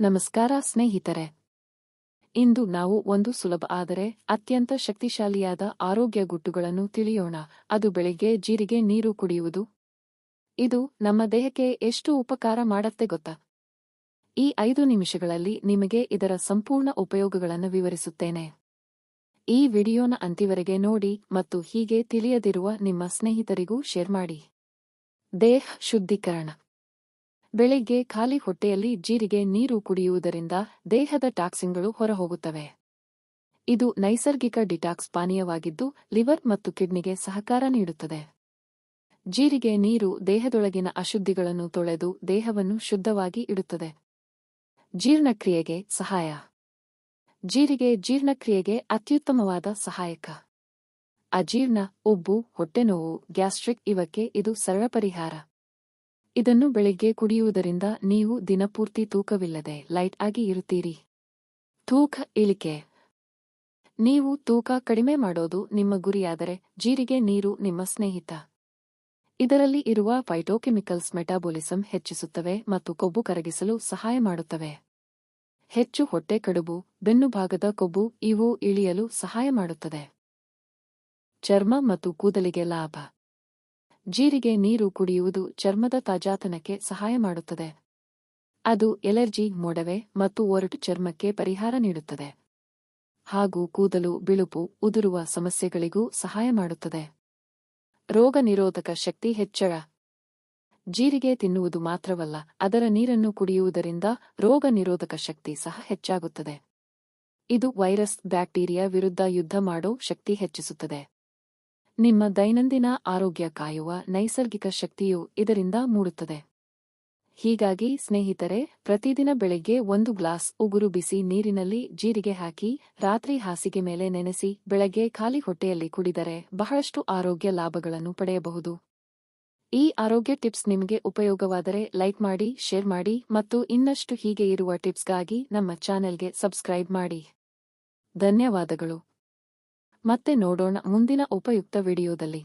ನಮಸ್ಕಾರ ಸ್ನೇಹಿತರೆ. ಇಂದು ನಾವು ಒಂದು ಸುಲಭ ಆದರೆ ಅತ್ಯಂತ ಶಕ್ತಿಶಾಲಿಯಾದ ಆರೋಗ್ಯ ಗುಟ್ಟುಗಳನ್ನು ತಿಳಿಯೋಣ. ಅದು ಬೆಳಿಗ್ಗೆ ಜೀರಿಗೆ ನೀರು ಕುಡಿಯುವುದು. ಇದು ನಮ್ಮ ದೇಹಕ್ಕೆ ಎಷ್ಟು ಉಪಕಾರ ಮಾಡತ್ತೆ ಗೊತ್ತಾ? ಈ ಐದು ನಿಮಿಷಗಳಲ್ಲಿ ನಿಮಗೆ ಇದರ ಸಂಪೂರ್ಣ ಉಪಯೋಗಗಳನ್ನು ವಿವರಿಸುತ್ತೇನೆ. ಈ ವಿಡಿಯೋನ ಅಂತಿವರೆಗೆ ನೋಡಿ ಮತ್ತು ಹೀಗೆ ತಿಳಿಯದಿರುವ ನಿಮ್ಮ ಸ್ನೇಹಿತರಿಗೂ ಶೇರ್ ಮಾಡಿ. ದೇಹ ಶುದ್ಧೀಕರಣ. ಬೆಳಿಗ್ಗೆ ಖಾಲಿ ಹೊಟ್ಟೆಯಲ್ಲಿ ಜೀರಿಗೆ ನೀರು ಕುಡಿಯುವುದರಿಂದ ದೇಹದ ಟಾಕ್ಸಿನ್ಗಳು ಹೊರಹೋಗುತ್ತವೆ. ಇದು ನೈಸರ್ಗಿಕ ಡಿಟಾಕ್ಸ್ ಪಾನೀಯವಾಗಿದ್ದು ಲಿವರ್ ಮತ್ತು ಕಿಡ್ನಿಗೆ ಸಹಕಾರ ನೀಡುತ್ತದೆ. ಜೀರಿಗೆ ನೀರು ದೇಹದೊಳಗಿನ ಅಶುದ್ಧಿಗಳನ್ನು ತೊಳೆದು ದೇಹವನ್ನು ಶುದ್ಧವಾಗಿ ಇಡುತ್ತದೆ. ಜೀರ್ಣಕ್ರಿಯೆಗೆ ಸಹಾಯ. ಜೀರಿಗೆ ಜೀರ್ಣಕ್ರಿಯೆಗೆ ಅತ್ಯುತ್ತಮವಾದ ಸಹಾಯಕ. ಅಜೀರ್ಣ, ಉಬ್ಬು, ಹೊಟ್ಟೆನೋವು, ಗ್ಯಾಸ್ಟ್ರಿಕ್ ಇವಕ್ಕೆ ಇದು ಸರಳ ಪರಿಹಾರ. ಇದನ್ನು ಬೆಳಿಗ್ಗೆ ಕುಡಿಯುವುದರಿಂದ ನೀವು ದಿನಪೂರ್ತಿ ತೂಕವಿಲ್ಲದೆ ಲೈಟ್ ಆಗಿ ಇರುತ್ತೀರಿ. ತೂಕ ಇಳಿಕೆ. ನೀವು ತೂಕ ಕಡಿಮೆ ಮಾಡೋದು ನಿಮ್ಮ ಗುರಿಯಾದರೆ ಜೀರಿಗೆ ನೀರು ನಿಮ್ಮ ಸ್ನೇಹಿತ. ಇದರಲ್ಲಿ ಇರುವ ಫೈಟೋಕೆಮಿಕಲ್ಸ್ ಮೆಟಾಬೋಲಿಸಂ ಹೆಚ್ಚಿಸುತ್ತವೆ ಮತ್ತು ಕೊಬ್ಬು ಕರಗಿಸಲು ಸಹಾಯ ಮಾಡುತ್ತವೆ. ಹೆಚ್ಚು ಹೊಟ್ಟೆ ಕಡುಬು ಬೆನ್ನುಭಾಗದ ಕೊಬ್ಬು ಇವು ಇಳಿಯಲು ಸಹಾಯ ಮಾಡುತ್ತದೆ. ಚರ್ಮ ಮತ್ತು ಕೂದಲಿಗೆ ಲಾಭ. ಜೀರಿಗೆ ನೀರು ಕುಡಿಯುವುದು ಚರ್ಮದ ತಾಜಾತನಕ್ಕೆ ಸಹಾಯ ಮಾಡುತ್ತದೆ. ಅದು ಎಲರ್ಜಿ, ಮೊಡವೆ ಮತ್ತು ಒರಟು ಚರ್ಮಕ್ಕೆ ಪರಿಹಾರ ನೀಡುತ್ತದೆ. ಹಾಗೂ ಕೂದಲು, ಬಿಳುಪು, ಉದುರುವ ಸಮಸ್ಯೆಗಳಿಗೂ ಸಹಾಯ ಮಾಡುತ್ತದೆ. ರೋಗ ನಿರೋಧಕ ಶಕ್ತಿ ಹೆಚ್ಚಳ. ಜೀರಿಗೆ ತಿನ್ನುವುದು ಮಾತ್ರವಲ್ಲ, ಅದರ ನೀರನ್ನು ಕುಡಿಯುವುದರಿಂದ ರೋಗ ನಿರೋಧಕ ಶಕ್ತಿ ಸಹ ಹೆಚ್ಚಾಗುತ್ತದೆ. ಇದು ವೈರಸ್, ಬ್ಯಾಕ್ಟೀರಿಯಾ ವಿರುದ್ಧ ಯುದ್ಧ ಮಾಡೋ ಶಕ್ತಿ ಹೆಚ್ಚಿಸುತ್ತದೆ. ನಿಮ್ಮ ದೈನಂದಿನ ಆರೋಗ್ಯ ಕಾಯುವ ನೈಸರ್ಗಿಕ ಶಕ್ತಿಯು ಇದರಿಂದ ಮೂಡುತ್ತದೆ. ಹೀಗಾಗಿ ಸ್ನೇಹಿತರೆ, ಪ್ರತಿದಿನ ಬೆಳಗ್ಗೆ ಒಂದು ಗ್ಲಾಸ್ ಉಗುರು ಬಿಸಿ ನೀರಿನಲ್ಲಿ ಜೀರಿಗೆ ಹಾಕಿ, ರಾತ್ರಿ ಹಾಸಿಗೆ ಮೇಲೆ ನೆನೆಸಿ, ಬೆಳಗ್ಗೆ ಖಾಲಿ ಹೊಟ್ಟೆಯಲ್ಲಿ ಕುಡಿದರೆ ಬಹಳಷ್ಟು ಆರೋಗ್ಯ ಲಾಭಗಳನ್ನು ಪಡೆಯಬಹುದು. ಈ ಆರೋಗ್ಯ ಟಿಪ್ಸ್ ನಿಮಗೆ ಉಪಯೋಗವಾದರೆ ಲೈಕ್ ಮಾಡಿ, ಶೇರ್ ಮಾಡಿ ಮತ್ತು ಇನ್ನಷ್ಟು ಹೀಗೆ ಇರುವ ಟಿಪ್ಸ್ಗಾಗಿ ನಮ್ಮ ಚಾನೆಲ್ಗೆ ಸಬ್ಸ್ಕ್ರೈಬ್ ಮಾಡಿ. ಧನ್ಯವಾದಗಳು. ಮತ್ತೆ ನೋಡೋಣ ಮುಂದಿನ ಉಪಯುಕ್ತ ವಿಡಿಯೋದಲ್ಲಿ.